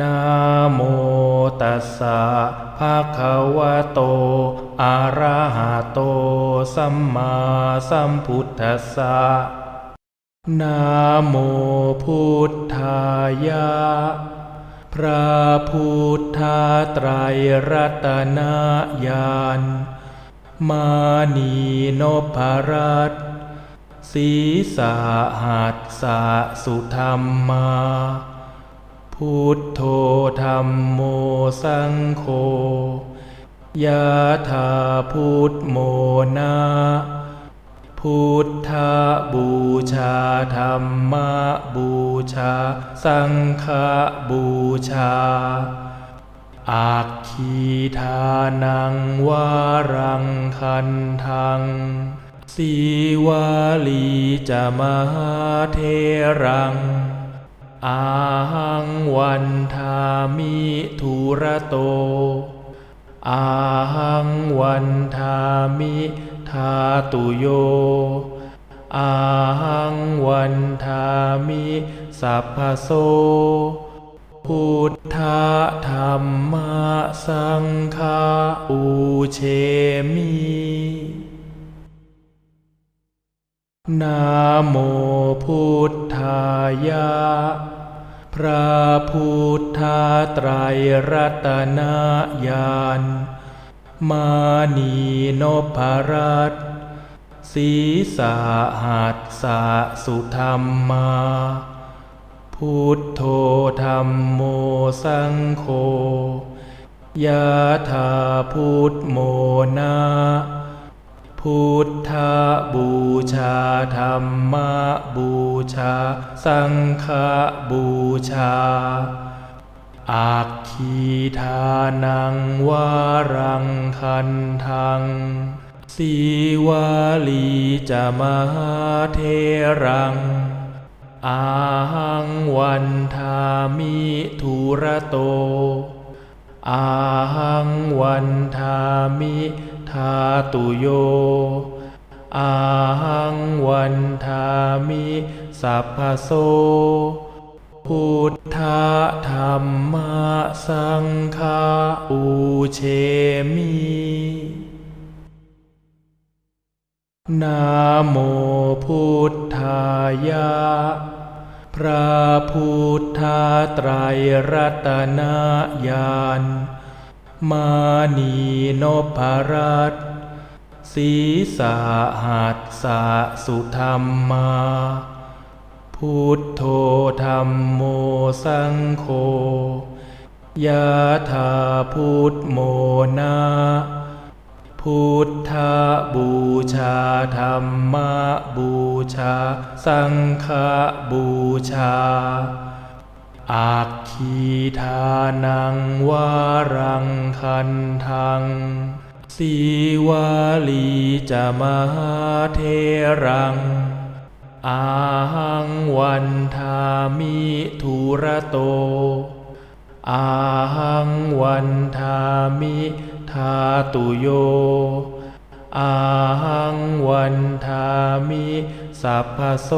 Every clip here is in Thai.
นะโมตัสสะภะคะวะโต อะระหะโต สัมมาสัมพุทธัสสะนะโมพุทธายะ พระพุทธไตรรัตนญาณมานีนพรัตศีสาหัสสะสุธรรมา พุทโธธรรมโมสังโฆยะธาพุทโมนาพุทธบูชาธรรมบูชา สังฆบูชา อาคีทานังวารังคันทังสีวาลีจะมหาเทรัง อาหังวันทามิทุระโต อาหังวันทามิทาตุโย อาหังวันทามิสัพพโส พุทธธรรมสังฆาอุเชมินะโมพุทธายะ พระพุทธไตรรัตนญาณมานีนพรัตศีสาหัสสะสุธรรมา พุทโธธรรมโมสังโฆยะธาพุทโมนา พุทธบูชาธรรมบูชา สังฆบูชา อาคีทานังวารังคันทังสีวาลีจะมหาเทรัง อาหังวันทามิทุระโต อาหังวันทามิาตุโย อาหังวันทามิสัพพโสพุทธธรรมสังฆาอุเชมินะโมพุทธายะ พระพุทธไตรรัตนญาณ มานีนพรัตศีสาหัสสะสุธรรมา พุทโธธรรมโมสังโฆยะธาพุทโมนาพุทธบูชาธรรมบูชา สังฆบูชา อาคีทานังวารังคันทังสีวาลีจะมหาเทรัง อาหังวันทามิทุระโต อาหังวันทามิทาตุโย อาหังวันทามิสัพพโส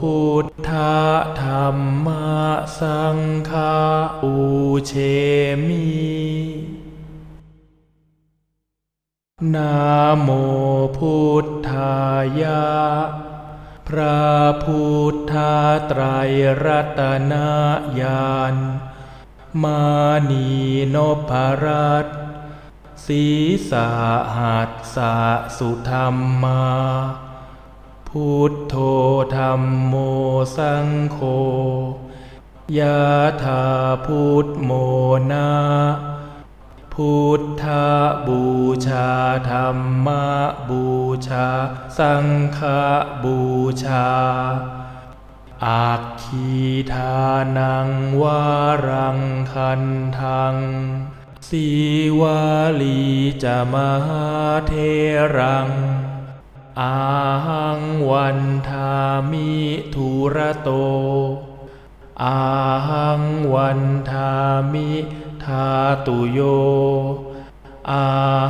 พุทธธรรมสังฆาอุเชมินะโมพุทธายะพระพุทธไตรรัตนญาณมานีนพรัตศีสาหัสสะสุธรรมา พุทโธธรรมโมสังโฆยะธาพุทโมนาพุทธบูชาธรรมบูชา สังฆบูชา อาคีทานังวารังคันทังสีวาลีจะมหาเทรัง อาหังวันทามิทุระโต อาหังวันทามิทาตุโย อา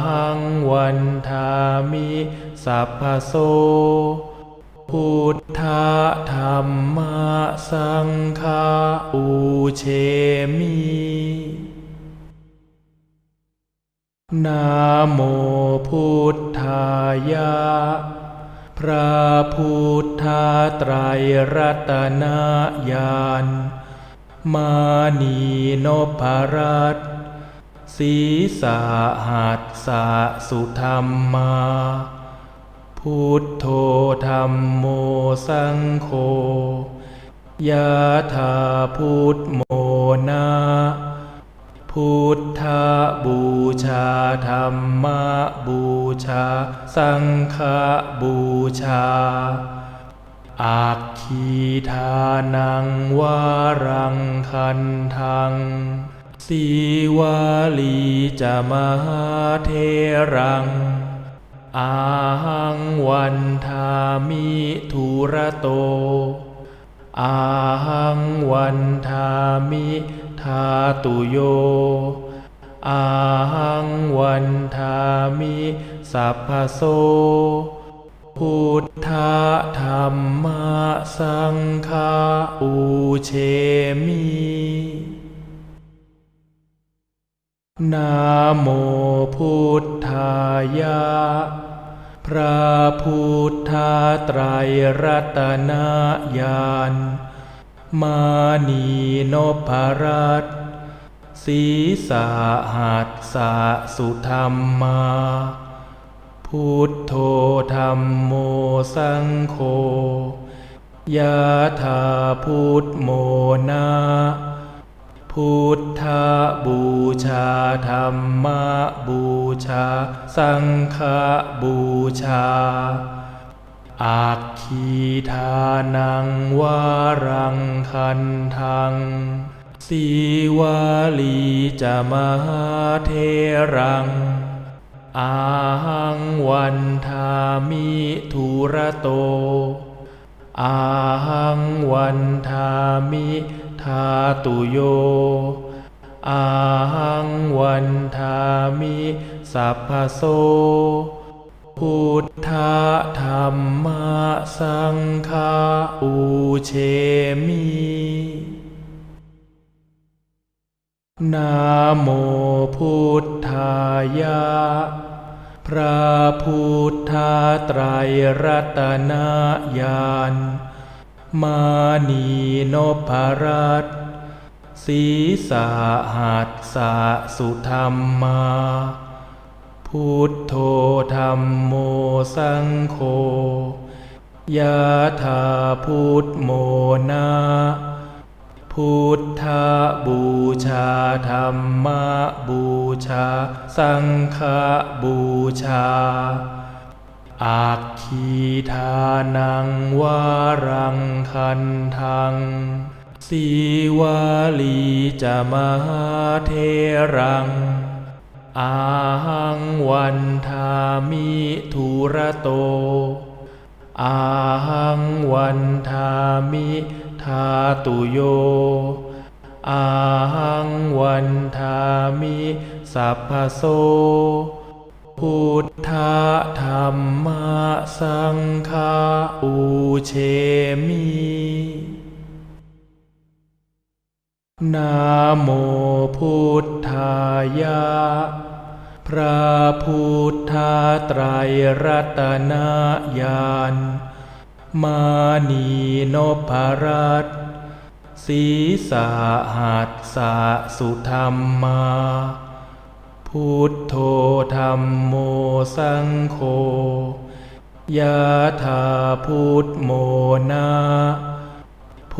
หังวันทามิสัพพโส พุทธธรรมสังฆาอุเชมินะโมพุทธายะ พระพุทธไตรรัตนญาณมานีนพรัตศีสาหัสสะสุธรรมา พุทโธธรรมโมสังโฆยะธาพุทโมนา พุทธบูชาธรรมบูชา สังฆบูชาอักขีทานังวารังคันทังสีวาลีจะมหาเทรัง อาหังวันทามิทุระโต อาหังวันทามิ ทาตุโย อาหังวันทามิสัพพโส พุทธธรรมสังฆาอุเชมินะโมพุทธายะพระพุทธไตรรัตนญาณ มานีนพรัตศีสาหัสสะสุธรรมา พุทโธธรรมโมสังโฆยะธาพุทโมนาพุทธบูชาธรรมบูชา สังฆบูชา อักขีทานังวารังคันทังสีวาลีจะมหาเทรัง อาหังวันทามิทุระโต อาหังวันทามิทาตุโย อาหังวันทามิสัพพโส พุทธธรรมสังฆาอุเชมินะโมพุทธายะพระพุทธไตรรัตนญาณมานีนพรัตศีสาหัสสะสุธรรมา พุทโธธรรมโมสังโฆยะธาพุทโมนาพุทธบูชาธรรมบูชา สังฆบูชาอักขีทานังวารังคันทังสีวาลีจะมหาเทรัง อาหังวันทามิทุระโต อาหังวันทามิทาตุโย อาหังวันทามิสัพพโส พุทธธรรมสังฆาอุเชมินะโมพุทธายะ พระพุทธไตรรัตนญาณมานีนพรัตศีสาหัสสะสุธรรมา พุทโธธรรมโมสังโฆยะธาพุทโมนา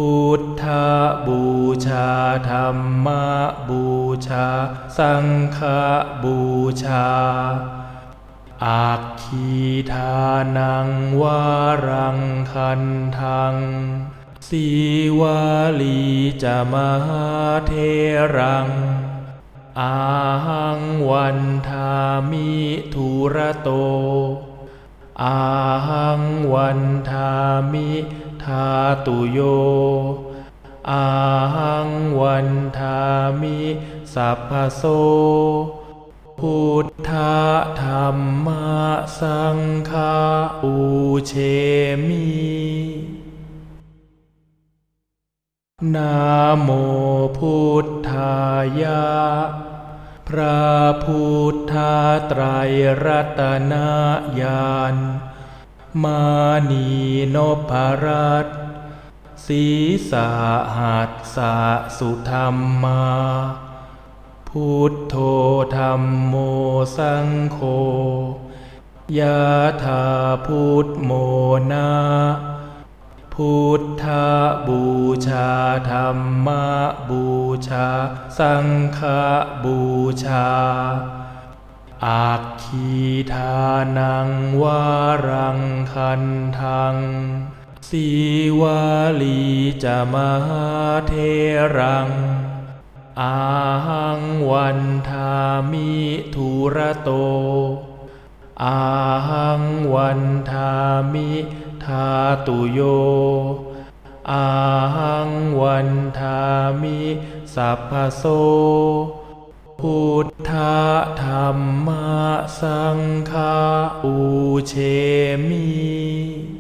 พุทธบูชาธรรมบูชา สังฆบูชาอักขีทานังวารังคันทังสีวาลีจะมหาเทรัง อาหังวันทามิทุระโต อาหังวันทามิ ทาตุโย อาหังวันทามิสัพพโส พุทธธรรมสังฆาอุเชมินะโมพุทธายะ พระพุทธไตรรัตนญาณ มานีนพรัตศีสาหัสสะสุธรรมา พุทโธธรรมโมสังโฆยะธาพุทโมนาพุทธบูชาธรรมบูชา สังฆบูชา อักขีทานังวารังคันทังสีวาลีจะมหาเทรัง อาหังวันทามิทุระโต อาหังวันทามิทาตุโย อาหังวันทามิสัพพโส พุทธธรรมสังฆาอุเชมี